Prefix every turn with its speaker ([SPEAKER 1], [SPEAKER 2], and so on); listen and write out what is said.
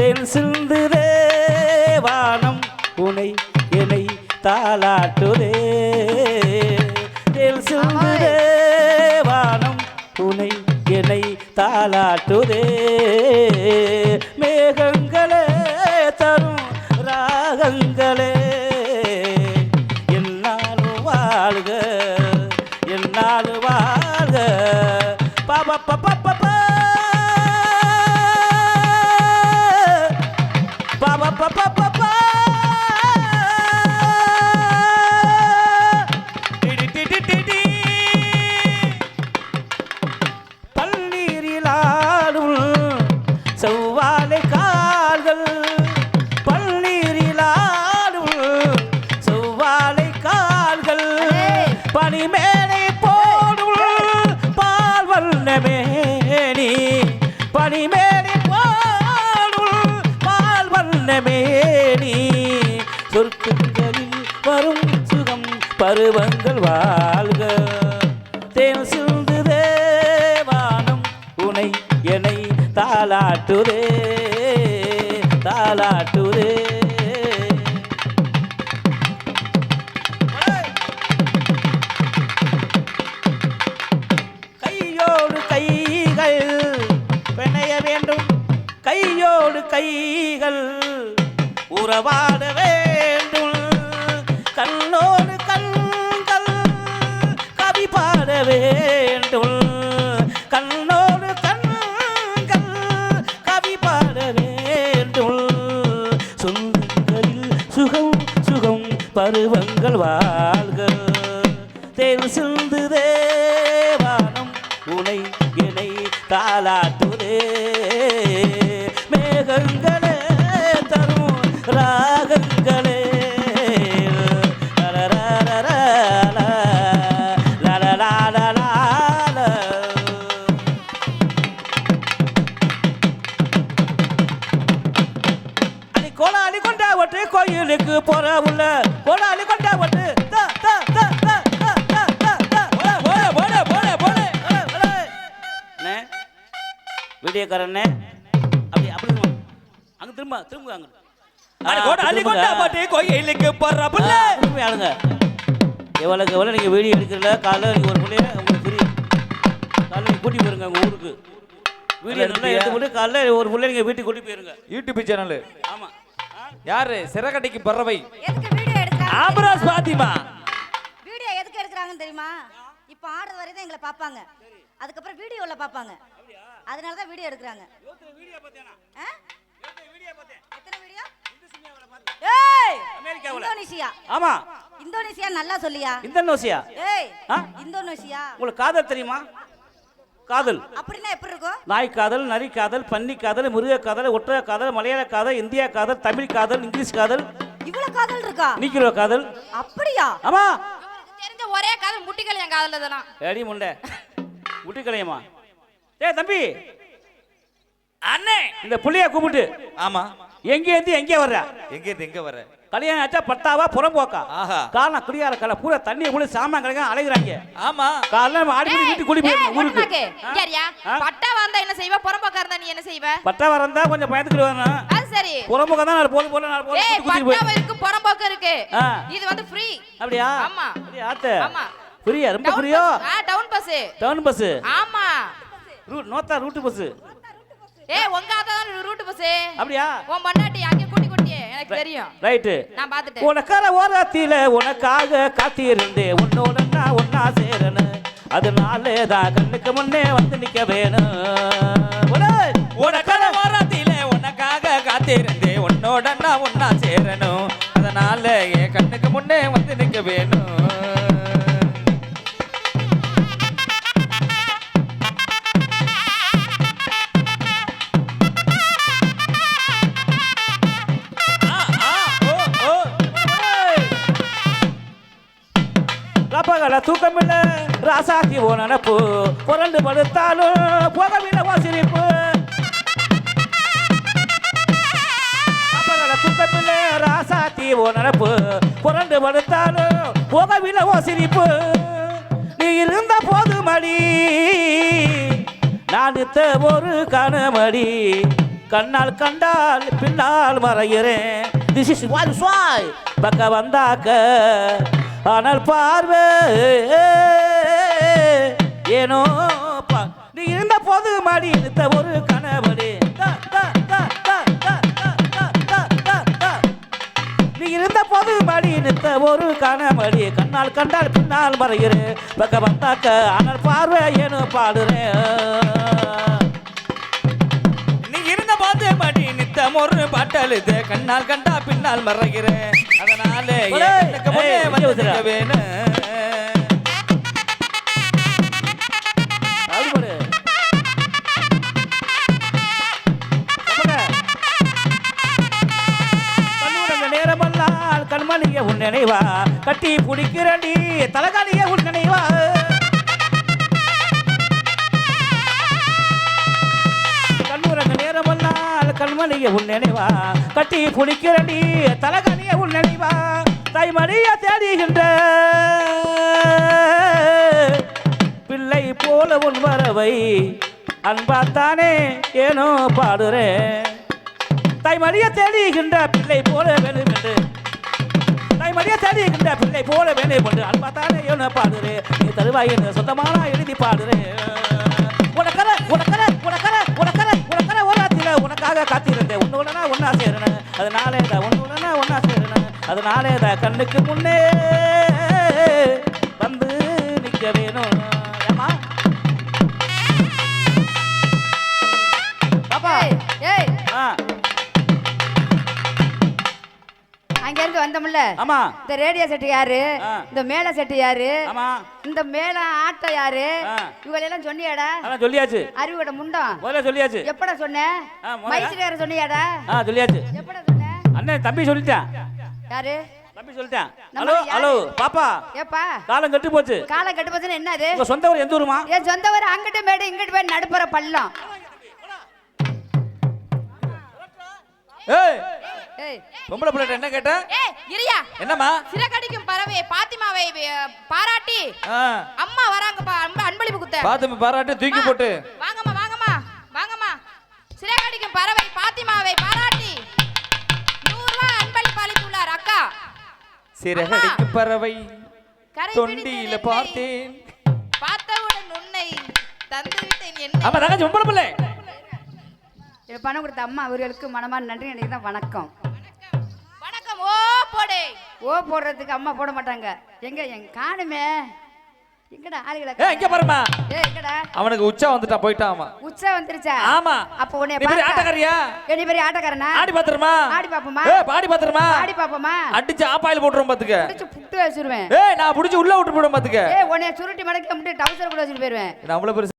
[SPEAKER 1] தென் சிந்துதே வானம் உனை என்னை தாளாட்டுதே. தென் சிந்துதே வானம் உனை என்னை தாளாட்டுதே. காலை கால்கள் பன்னீரில் ஆடும் செவ்வாழை கால்கள் பனிமேலை போடும் பால் வண்ணமேனி பனிமேலை போடும் பால் வண்ணமேனி சொற்குங்களில் வரும் சுகம் பருவங்கள் வாழ்க. தேன் சிந்து தேவானம் உனை என்னை தாளாட்டுதே. தாலாட்டுதே கையோடு கைகள் பிணைய வேண்டும். கையோடு கைகள் உறவாடவே சொந்தங்களில் சுகம் சுகம் பருவங்கள் வாழ்க. தேன் சிந்து தேவானம் உனை என்னை தாளாட்டுதே. மேகங்களே தரும் ரா கோலாளி கொண்டா ஒட்டு கோயிலுக்கு போற உள்ள. கோலாளி கொண்டா ஒட்டு வீடியோக்காரண்ணே. அப்படி அப்படி. அங்க திரும்ப திரும்ப அங்க.
[SPEAKER 2] அடி கோட அள்ளி கொண்டா பாட்டு கோயிலுக்கு போற புள்ள.
[SPEAKER 1] திரும்பி ஆளுங்க எவ்வளோக்கு எவ்வளோ நீங்கள் வீடியோ எடுக்கிறல காலைல நீங்கள் ஒரு பிள்ளைய உங்களுக்கு தெரியும் காலைல கூட்டி போயிருங்க உங்கள் ஊருக்கு. வீடியோ நல்லா எடுத்து போட்டு காலைல ஒரு பிள்ளை நீங்கள் வீட்டுக்கு கூட்டி போயிருங்க.
[SPEAKER 2] YouTube channel.
[SPEAKER 1] ஆமாம்
[SPEAKER 2] யாரு? சிறகடிக்கு பறவை.
[SPEAKER 3] எதுக்கு வீடியோ எடுக்கிறாங்க
[SPEAKER 2] ஆம்பராஸ் பாத்திமா.
[SPEAKER 3] வீடியோ எதுக்கு எடுக்கிறாங்கன்னு தெரியுமா? இப்போ ஆடுறது வரை தான் எங்களை பார்ப்பாங்க. அதுக்கப்புறம் வீடியோல பார்ப்பாங்க. அதனால தான் வீடியோ எடுக்கிறாங்க. ஆ? எத்தனை வீடியோ? ஏய்!
[SPEAKER 1] அமெரிக்காவுல.
[SPEAKER 3] இந்தோனேசியா நல்லா சொல்லியா?
[SPEAKER 1] இந்தோனேசியா
[SPEAKER 3] ஏய்
[SPEAKER 1] ஆ?
[SPEAKER 3] இந்தோனேசியா
[SPEAKER 1] உங்களுக்கு காதல் தெரியுமா? காதல்.
[SPEAKER 3] அப்படின்னா எப்படி இருக்கும்?
[SPEAKER 1] நாய் காதல் நரி காதல் பன்னி காதல் மிருக காதல் ஒற்றை காதல் மலையாள காதல் இந்தியா காதல் தமிழ் காதல் இங்கிலீஷ் காதல்.
[SPEAKER 3] இவ்வளவு காதல் இருக்கா?
[SPEAKER 1] நீக்கிரோ காதல்.
[SPEAKER 3] அப்படியா?
[SPEAKER 1] ஆமா.
[SPEAKER 4] தெரிஞ்ச ஒரே காதல் முட்டிகள் என் காதல தானா
[SPEAKER 1] ஏடி முண்டை. முட்டி கலையம்மா ஏய் தம்பி.
[SPEAKER 2] அண்ணே.
[SPEAKER 1] இந்த புள்ளைய கூப்பிட்டு.
[SPEAKER 2] ஆமா.
[SPEAKER 1] எங்க இருந்து எங்கே வர்ற?
[SPEAKER 2] எங்க இருந்து எங்க வர
[SPEAKER 1] கல்யாணம் ஆச்சா பட்டாவா புறம்போக்கா
[SPEAKER 2] ஆஹா.
[SPEAKER 1] காரணம் குடியார கலை பூரா தண்ணியை கூட சாமான் கிடைக்க அலைகிறாங்க
[SPEAKER 2] ஆமா.
[SPEAKER 1] காலைல நம்ம ஆடி வீட்டுக்கு கூட்டி போயிருங்க ஊருக்கு?
[SPEAKER 4] பட்டா வந்தா என்ன செய்வ? புறம்போக்கா இருந்தா நீ என்ன செய்வ?
[SPEAKER 1] பட்டா வரந்தா கொஞ்சம் பயந்துக்கிட்டு வரணும்
[SPEAKER 4] அது சரி.
[SPEAKER 1] புறம்போக்கா தான் நாலு போது போல நாலு போது
[SPEAKER 4] பட்டா இருக்கு புறம்போக்கு இருக்கு. இது வந்து ஃப்ரீ
[SPEAKER 1] அப்படியா?
[SPEAKER 4] ஆமா.
[SPEAKER 1] அப்படியா ஆத்த?
[SPEAKER 4] ஆமா.
[SPEAKER 1] ஃப்ரீயா ரொம்ப ஃப்ரீயோ
[SPEAKER 4] டவுன் பஸ்
[SPEAKER 1] டவுன் பஸ்
[SPEAKER 4] ஆமா.
[SPEAKER 1] ரூட் நோத்தா ரூட் பஸ்
[SPEAKER 4] ஏய் உங்க அதான் ரூட் பஸ்
[SPEAKER 1] அப்படியா?
[SPEAKER 4] உன் பொண்டாட்டி அங்க கூட்டி கூட்டியே எனக்கு தெரியும்.
[SPEAKER 1] ரைட்டு.
[SPEAKER 4] நான் பாத்துட்டேன்
[SPEAKER 1] உனக்கார ஓரத்தில உனக்காக காத்திருந்தேன். உன்னோட நான் ஒன்னா சேரணும். அதனாலே தான் கண்ணுக்கு முன்னே வந்து நிக்க வேணும். ஒரேய்,
[SPEAKER 2] உனக்கான வாரத்தில உனக்காக காத்திருந்தேன். உன்னோட நான் ஒன்னா சேரணும். அதனால என் கண்ணுக்கு முன்னே வந்து நிக்க வேணும்.
[SPEAKER 1] ரப்பகல தூக்கமில்ல. ராசாத்தி ஓ நினப்பு. புரண்டு படுத்தாலும் போகவில்லை ஓ சிரிப்பு. ரப்பகல தூக்கமில்ல. ராசாத்தி ஓ நினப்பு. புரண்டு படுத்தாலும் போகவில்லை ஓ சிரிப்பு. நீ இருந்த போது மடி நான் ஒரு கனமடி. கண்ணால் கண்டால் பின்னால் மறைகிறேன். திஸ் இஸ் வாய் பக்க வந்தாக்க ஆனால் பார்வை ஏனோ நீ இருந்த போது மாடி இருந்த ஒரு கனவடி நீ இருந்த போது மாடி நிறுத்த ஒரு கனமடி கண்ணால் கண்டால் பின்னால் மறைகிறேன். பக்க பத்தாக்க ஆனால் பார்வை ஏனோ பாடுறேன்.
[SPEAKER 2] பார்த்து மடி நித்தம் ஒரு பாட்டழுது கண்ணால் கண்டா பின்னால் மறைகிறேன். அதனால எனக்கு முன்னே வந்து வேணும்.
[SPEAKER 1] கண்மணிய உன் நினைவா? கட்டி பிடிக்கிறடி தலகாலிய தாய்மணிய உன் நினைவா? கட்டி புடிக்கிறடி தலகனிய உன் நினைவா? தாய்மணிய தேடுகின்ற பிள்ளை போல உன் வரவை அன்பாத்தானே ஏனோ பாடுறேன் தாய்மடிய தேடுகின்ற பிள்ளை போல வேணும் என்று. தாய்மடிய தேடுகின்ற பிள்ளை போல வேணும் என்று அன்பாத்தானே ஏனோ பாடுறேன் நீ தருவாய் என்று சொந்தமான எழுதி பாடுறேன் உனக்காக காத்திருந்தேன். உன்னோடனா ஒன்னா சேரணும் அதனாலே தான் உன்னோடனா ஒன்னா சேரணும் அதனாலே தான் கண்ணுக்கு முன்னே
[SPEAKER 4] வந்தோம்ல.
[SPEAKER 1] ஆமா.
[SPEAKER 4] இந்த ரேடியோ செட்டு யாரு. இந்த மேல செட்டு யாரு?
[SPEAKER 1] ஆமா.
[SPEAKER 4] இந்த மேல ஆட்டம் யாரு. இவங்க எல்லாம் சொன்னியாடா
[SPEAKER 1] சொல்லியாச்சு.
[SPEAKER 4] அறிவோட முண்டம்.
[SPEAKER 1] முதல்ல சொல்லியாச்சு.
[SPEAKER 4] எப்படா சொன்ன?
[SPEAKER 1] ஆ, முதல்ல.
[SPEAKER 4] மைசூர்கார சொன்னியாடா
[SPEAKER 1] ஆ சொல்லியாச்சு.
[SPEAKER 4] எப்படா சொன்ன?
[SPEAKER 1] அண்ணன் தம்பி சொல்லிட்டான்.
[SPEAKER 4] யாரு?
[SPEAKER 1] தம்பி சொல்லிட்டான். ஹலோ? ஹலோ பாப்பா.
[SPEAKER 4] ஏப்பா.
[SPEAKER 1] காலம் கெட்டு போச்சு.
[SPEAKER 4] காலம் கட்டு போச்சுன்னா என்னது
[SPEAKER 1] உங்க சொந்த ஊர் எந்த ஊருமா?
[SPEAKER 4] என் சொந்த ஊர் அங்கிட்ட மேடு இங்கிட்டு போய் நடுப்புற பள்ளம்.
[SPEAKER 2] ஏய் பொம்பளை பிள்ளை என்ன கேட்ட?
[SPEAKER 4] இரியா.
[SPEAKER 2] என்னம்மா?
[SPEAKER 4] சிறகடிக்கும் பறவை பாத்திமாவை பாராட்டி. அம்மா வராங்கப்பா அன்பு அன்பளிப்பு குத்த.
[SPEAKER 2] பாத்து பாராட்டு தூக்கி போட்டு.
[SPEAKER 4] வாங்கம்மா வாங்கம்மா வாங்கம்மா. சிறகடிக்கும் பறவை பாத்திமாவை பாராட்டி. நூறு ரூபாய் அன்பளிப்பு அளித்துள்ளார் அக்கா.
[SPEAKER 2] சிறகடிக்கு பறவை
[SPEAKER 4] கரை
[SPEAKER 2] தொண்டியில பார்த்தேன்.
[SPEAKER 4] பார்த்தவுடன் உன்னை தந்து விட்டேன் என்ன.
[SPEAKER 1] ஆமா தங்கச்சி பொம்பளை பிள்ளை.
[SPEAKER 4] இது பணம் கொடுத்த அம்மா அவர்களுக்கு மனமான நன்றி எனக்கு தான் வணக்கம். ஓ போடுறதுக்கு அம்மா போட மாட்டாங்க. எங்க எங்க காணுமே. எங்கடா ஆளுகளை
[SPEAKER 2] ஏ இங்க பாருமா
[SPEAKER 4] ஏ எங்கடா?
[SPEAKER 2] அவனுக்கு உச்சா வந்துட்டான் போயிட்டான் அவன்
[SPEAKER 4] உச்சா வந்துருச்சா?
[SPEAKER 2] ஆமா.
[SPEAKER 4] அப்ப உன்னை
[SPEAKER 2] பெரிய
[SPEAKER 4] பார்த்தா-
[SPEAKER 2] ஆட்டக்காரியா?
[SPEAKER 4] ஏ, நீ பெரிய ஆட்டக்காரனா?
[SPEAKER 2] ஆடி பாத்துருமா.
[SPEAKER 4] ஆடி பாப்போமா?
[SPEAKER 2] ஏ பாடி பாத்துருமா.
[SPEAKER 4] ஆடி பாப்போமா?
[SPEAKER 2] அடிச்சு ஆப்பாயில் போட்டுரும் பாத்துக்க.
[SPEAKER 4] பிடிச்சு புட்டு வச்சிருவேன்.
[SPEAKER 2] ஏய் நான் புடிச்சு உள்ள விட்டு போடும் பாத்துக்க.
[SPEAKER 4] ஏ உன்னை சுருட்டி மடக்கி மட்டும் டவுசர் கூட வச்சுட்டு போயிருவேன்.
[SPEAKER 2] நான் அவ்வளவு பெருசு